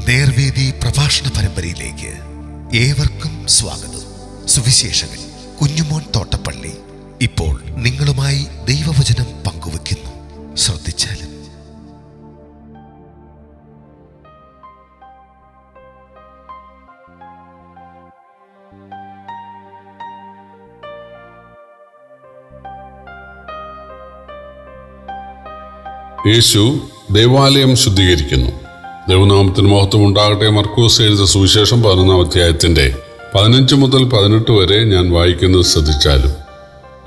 നേർവേദി പ്രഭാഷണ പരമ്പരയിലേക്ക് ഏവർക്കും സ്വാഗതം. സുവിശേഷകൻ കുഞ്ഞുമോൻ തോട്ടപ്പള്ളി ഇപ്പോൾ നിങ്ങളുമായി ദൈവവചനം പങ്കുവെക്കുന്നു ശ്രദ്ധിച്ചാലും യേശു ദേവാലയം ശുദ്ധീകരിക്കുന്നു. ദൈവനാമത്തിന് മഹത്വം ഉണ്ടാകട്ടെ മർക്കൂസ് എഴുത സുവിശേഷം പതിനൊന്നാം അധ്യായത്തിന്റെ പതിനഞ്ച് മുതൽ പതിനെട്ട് വരെ ഞാൻ വായിക്കുന്നത് ശ്രദ്ധിച്ചാലും.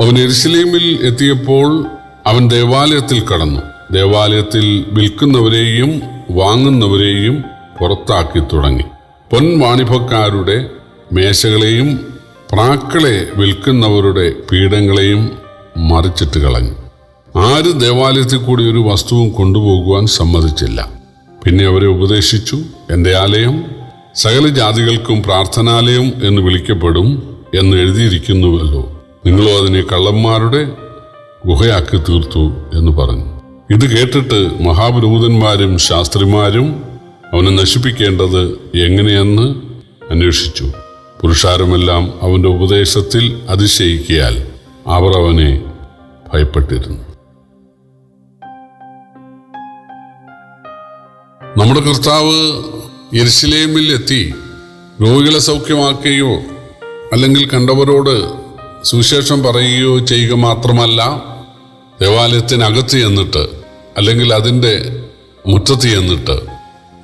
അവൻ എരിശിലേമിൽ എത്തിയപ്പോൾ അവൻ ദേവാലയത്തിൽ കടന്നു. ദേവാലയത്തിൽ വിൽക്കുന്നവരെയും വാങ്ങുന്നവരെയും പുറത്താക്കി തുടങ്ങി. പൊൻവാണിഭക്കാരുടെ മേശകളെയും പ്രാക്കളെ വിൽക്കുന്നവരുടെ പീഠങ്ങളെയും മറിച്ചിട്ട് കളഞ്ഞു. ആര് ദേവാലയത്തിൽ കൂടി ഒരു വസ്തുവും കൊണ്ടുപോകുവാൻ സമ്മതിച്ചില്ല. പിന്നെ അവരെ ഉപദേശിച്ചു. എന്റെ ആലയം സകല ജാതികൾക്കും പ്രാർത്ഥനാലയം എന്ന് വിളിക്കപ്പെടും എന്ന് എഴുതിയിരിക്കുന്നുവല്ലോ. നിങ്ങളോ അതിനെ കള്ളന്മാരുടെ ഗുഹയാക്കി തീർത്തു എന്ന് പറഞ്ഞു. ഇത് കേട്ടിട്ട് മഹാപുരോഹിതന്മാരും ശാസ്ത്രിമാരും അവനെ നശിപ്പിക്കേണ്ടത് എങ്ങനെയെന്ന് അന്വേഷിച്ചു. പുരുഷാരമെല്ലാം അവന്റെ ഉപദേശത്തിൽ അതിശയിക്കിയാൽ അവർ അവനെ ഭയപ്പെട്ടിരുന്നു. നമ്മുടെ കർത്താവ് എരിശിലേമിൽ എത്തി രോഗികളെ സൗഖ്യമാക്കുകയോ അല്ലെങ്കിൽ കണ്ടവരോട് സുവിശേഷം പറയുകയോ ചെയ്യുക മാത്രമല്ല ദേവാലയത്തിനകത്ത് ചെന്നിട്ട് അല്ലെങ്കിൽ അതിന്റെ മുറ്റത്ത് ചെന്നിട്ട്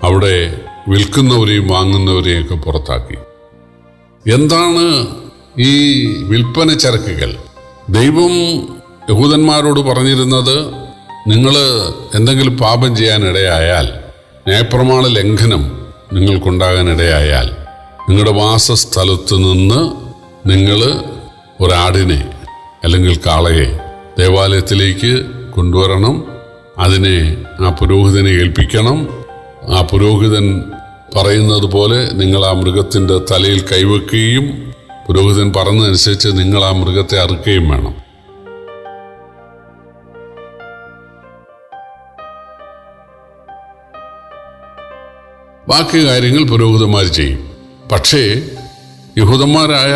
അവിടെ വിൽക്കുന്നവരെയും വാങ്ങുന്നവരെയും ഒക്കെ പുറത്താക്കി. എന്താണ് ഈ വിൽപ്പന ചരക്കുകൾ? ദൈവം യഹൂദന്മാരോട് പറഞ്ഞിരുന്നത് നിങ്ങൾ എന്തെങ്കിലും പാപം ചെയ്യാനിടയായാൽ ന്യായപ്രമാണ ലംഘനം നിങ്ങൾക്കുണ്ടാകാനിടയായാൽ നിങ്ങളുടെ വാസസ്ഥലത്ത് നിന്ന് നിങ്ങൾ ഒരാടിനെ അല്ലെങ്കിൽ കാളയെ ദേവാലയത്തിലേക്ക് കൊണ്ടുവരണം. അതിനെ ആ പുരോഹിതനെ ഏൽപ്പിക്കണം. ആ പുരോഹിതൻ പറയുന്നത് പോലെ നിങ്ങൾ ആ മൃഗത്തിന്റെ തലയിൽ കൈവെക്കുകയും പുരോഹിതൻ പറഞ്ഞതനുസരിച്ച് നിങ്ങൾ ആ മൃഗത്തെ അറുക്കുകയും വേണം. ബാക്കി കാര്യങ്ങൾ പുരോഹിതന്മാർ ചെയ്യും. പക്ഷേ യഹൂദന്മാരായ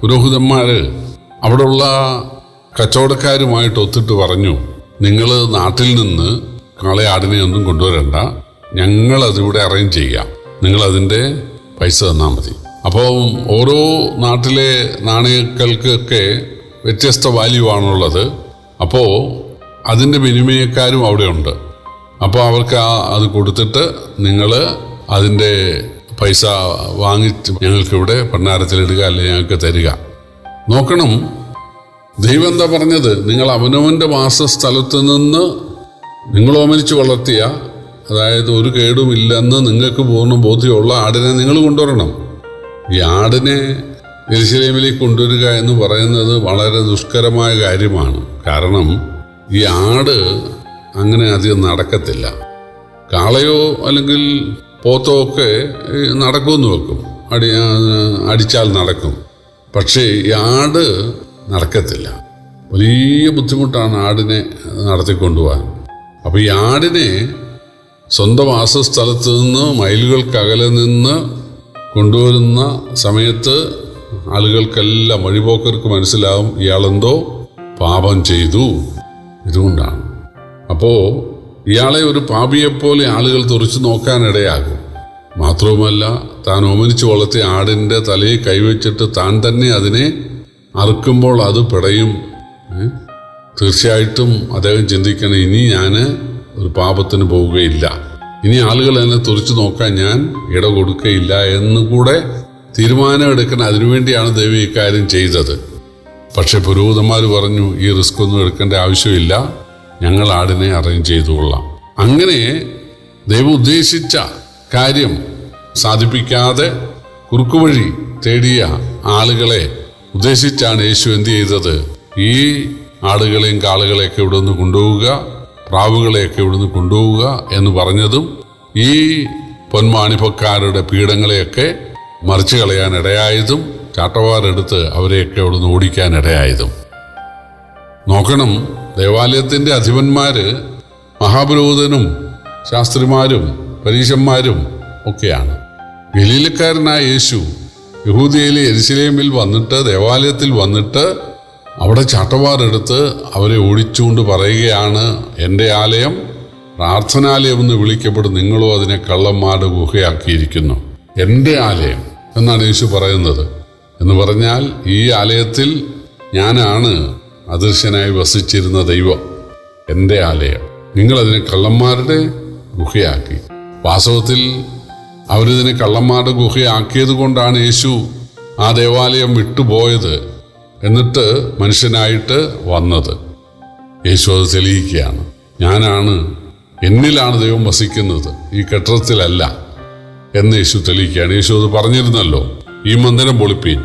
പുരോഹിതന്മാർ അവിടെയുള്ള കച്ചവടക്കാരുമായിട്ട് ഒത്തിട്ട് പറഞ്ഞു നിങ്ങൾ നാട്ടിൽ നിന്ന് കാളെ ആടിനെ ഒന്നും കൊണ്ടുവരണ്ട. ഞങ്ങൾ അതിവിടെ അറേഞ്ച് ചെയ്യാം. നിങ്ങൾ അതിന്റെ പൈസ തന്നാൽ മതി. അപ്പോൾ ഓരോ നാട്ടിലെ നാണയക്കൾക്കൊക്കെ വ്യത്യസ്ത വാല്യൂ ആണുള്ളത്. അപ്പോൾ അതിന്റെ വിനിമയക്കാരും അവിടെ ഉണ്ട് അപ്പോൾ അവർക്ക് അത് കൊടുത്തിട്ട് നിങ്ങൾ അതിന്റെ പൈസ വാങ്ങിച്ച് ഞങ്ങൾക്കിവിടെ ഭണ്ഡാരത്തിലിടുക അല്ലെങ്കിൽ ഞങ്ങൾക്ക് തരിക. നോക്കണം. ദൈവം എന്താ പറഞ്ഞത്? നിങ്ങൾ അവനവന്റെ വാസസ്ഥലത്ത് നിന്ന് നിങ്ങൾ ഓമനിച്ച് വളർത്തിയ അതായത് ഒരു കേടുമില്ലെന്ന് നിങ്ങൾക്ക് പൂർണ ബോധ്യമുള്ള ആടിനെ നിങ്ങൾ കൊണ്ടുവരണം. ഈ ആടിനെ എരിശിലേമിലേക്ക് കൊണ്ടുവരിക എന്ന് പറയുന്നത് വളരെ ദുഷ്കരമായ കാര്യമാണ്. കാരണം ഈ ആട് അങ്ങനെ അധികം നടക്കത്തില്ല. കാളയോ അല്ലെങ്കിൽ പോത്തോ ഒക്കെ ഈ നടക്കുമെന്ന് വെക്കും. അടി അടിച്ചാൽ നടക്കും. പക്ഷേ ഈ ആട് നടക്കത്തില്ല. വലിയ ബുദ്ധിമുട്ടാണ് ആടിനെ നടത്തിക്കൊണ്ടുപോകാൻ. അപ്പോൾ ഈ ആടിനെ സ്വന്തം വാസസ്ഥലത്ത് നിന്ന് മൈലുകൾക്കകലെ നിന്ന് കൊണ്ടുവരുന്ന സമയത്ത് ആളുകൾക്കെല്ലാം വഴിപോക്കർക്ക് മനസ്സിലാവും ഇയാളെന്തോ പാപം ചെയ്തു. ഇതുകൊണ്ടാണ്. അപ്പോൾ ഇയാളെ ഒരു പാപിയെപ്പോലെ ആളുകൾ തുറച്ചു നോക്കാനിടയാകും. മാത്രവുമല്ല താൻ ഓമനിച്ചു വളർത്തിയ ആടിന്റെ തലയിൽ കൈവച്ചിട്ട് താൻ തന്നെ അതിനെ അറുക്കുമ്പോൾ അത് പിടയും? തീർച്ചയായിട്ടും അദ്ദേഹം ചിന്തിക്കണം ഇനി ഞാൻ ഒരു പാപത്തിന് പോവുകയില്ല. ഇനി ആളുകൾ എന്നെ തുറച്ചു നോക്കാൻ ഞാൻ ഇട കൊടുക്കുകയില്ല എന്നുകൂടെ തീരുമാനമെടുക്കണം അതിനുവേണ്ടിയാണ് ദൈവം ഇക്കാര്യം ചെയ്തത്. പക്ഷേ പുരോഹിതന്മാർ പറഞ്ഞു ഈ റിസ്ക് ഒന്നും എടുക്കേണ്ട ആവശ്യമില്ല. ഞങ്ങൾ ആടിനെ അറേഞ്ച് ചെയ്തുകൊള്ളാം അങ്ങനെ ദൈവം ഉദ്ദേശിച്ച കാര്യം സാധിപ്പിക്കാതെ കുറുക്കുവഴി തേടിയ ആളുകളെ ഉദ്ദേശിച്ചാണ് യേശു എന്ത് ചെയ്തത്? ഈ ആടുകളെയും കാളുകളെയൊക്കെ ഇവിടെ നിന്ന് കൊണ്ടുപോവുക പ്രാവുകളെയൊക്കെ ഇവിടെ നിന്ന് കൊണ്ടുപോവുക എന്ന് പറഞ്ഞതും ഈ പൊന്മാണിപ്പക്കാരുടെ പീഠങ്ങളെയൊക്കെ മറിച്ചു കളയാൻ ഇടയായതും ചാട്ടവാറെടുത്ത് അവരെയൊക്കെ അവിടെ നിന്ന് ഓടിക്കാൻ ഇടയായതും. നോക്കണം ദേവാലയത്തിന്റെ അധിപന്മാര് മഹാപുരോഹിതനും ശാസ്ത്രിമാരും പരീശന്മാരും ഒക്കെയാണ്. ഗലീലക്കാരനായ യേശു യഹൂദിയയിലെ എരിശിലേമിൽ വന്നിട്ട് ദേവാലയത്തിൽ വന്നിട്ട് അവിടെ ചാട്ടവാറെടുത്ത് അവരെ ഓടിച്ചുകൊണ്ട് പറയുകയാണ് എന്റെ ആലയം പ്രാർത്ഥനാലയം എന്ന് വിളിക്കപ്പെടും നിങ്ങളോ അതിനെ കള്ളന്മാരുടെ ഗുഹയാക്കിയിരിക്കുന്നു. എന്റെ ആലയം എന്നാണ് യേശു പറയുന്നത്. എന്ന് പറഞ്ഞാൽ ഈ ആലയത്തിൽ ഞാനാണ് അദൃശ്യനായി വസിച്ചിരുന്ന ദൈവം എന്റെ ആലയം. നിങ്ങളതിനെ കള്ളന്മാരുടെ ഗുഹയാക്കി. വാസ്തവത്തിൽ അവരിതിനെ കള്ളന്മാരുടെ ഗുഹയാക്കിയത് കൊണ്ടാണ് യേശു ആ ദേവാലയം വിട്ടുപോയത് എന്നിട്ട് മനുഷ്യനായിട്ട് വന്നത്. യേശു അത് തെളിയിക്കുകയാണ്. ഞാനാണ് എന്നിലാണ് ദൈവം വസിക്കുന്നത്. ഈ കെട്ടിടത്തിലല്ല എന്ന് യേശു തെളിയിക്കുകയാണ്. യേശു അത് പറഞ്ഞിരുന്നല്ലോ. ഈ മന്ദിരം പൊളിപ്പീൻ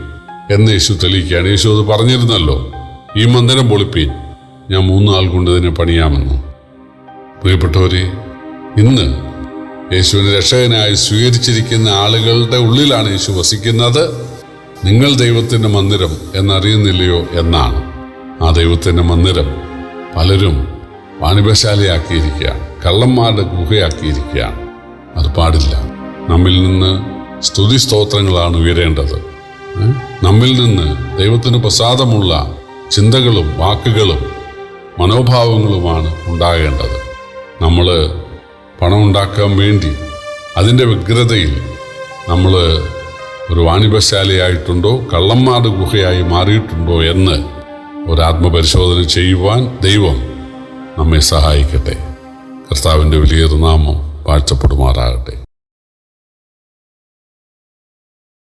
എന്ന് യേശു തെളിയിക്കുകയാണ്. യേശു അത് പറഞ്ഞിരുന്നല്ലോ. ഈ മന്ദിരം പൊളിപ്പീൻ ഞാൻ മൂന്നാൾ കൊണ്ട് ഇതിനെ പണിയാമെന്ന്. പ്രിയപ്പെട്ടവരെ ഇന്ന് യേശുവിനെ രക്ഷകനായി സ്വീകരിച്ചിരിക്കുന്ന ആളുകളുടെ ഉള്ളിലാണ് യേശു വസിക്കുന്നത്. നിങ്ങൾ ദൈവത്തിന്റെ മന്ദിരം എന്നറിയുന്നില്ലയോ എന്നാണ്. ആ ദൈവത്തിന്റെ മന്ദിരം പലരും വാണിഭശാലയാക്കിയിരിക്കുകയാണ് കള്ളന്മാരുടെ ഗുഹയാക്കിയിരിക്കുകയാണ്. അത് പാടില്ല. നമ്മിൽ നിന്ന് സ്തുതി സ്തോത്രങ്ങളാണ് ഉയരേണ്ടത് നമ്മിൽ നിന്ന് ദൈവത്തിന് പ്രസാദമുള്ള ചിന്തകളും വാക്കുകളും മനോഭാവങ്ങളുമാണ് ഉണ്ടാകേണ്ടത്. നമ്മൾ പണം ഉണ്ടാക്കാൻ വേണ്ടി അതിന്റെ വ്യഗ്രതയിൽ നമ്മൾ ഒരു വാണിഭശാലയായിട്ടുണ്ടോ കള്ളന്മാരുടെ ഗുഹയായി മാറിയിട്ടുണ്ടോ എന്ന് ഒരു ആത്മപരിശോധന ചെയ്യുവാൻ ദൈവം നമ്മെ സഹായിക്കട്ടെ. കർത്താവിന്റെ വലിയൊരു നാമം വാഴ്ചപ്പെടുമാറാകട്ടെ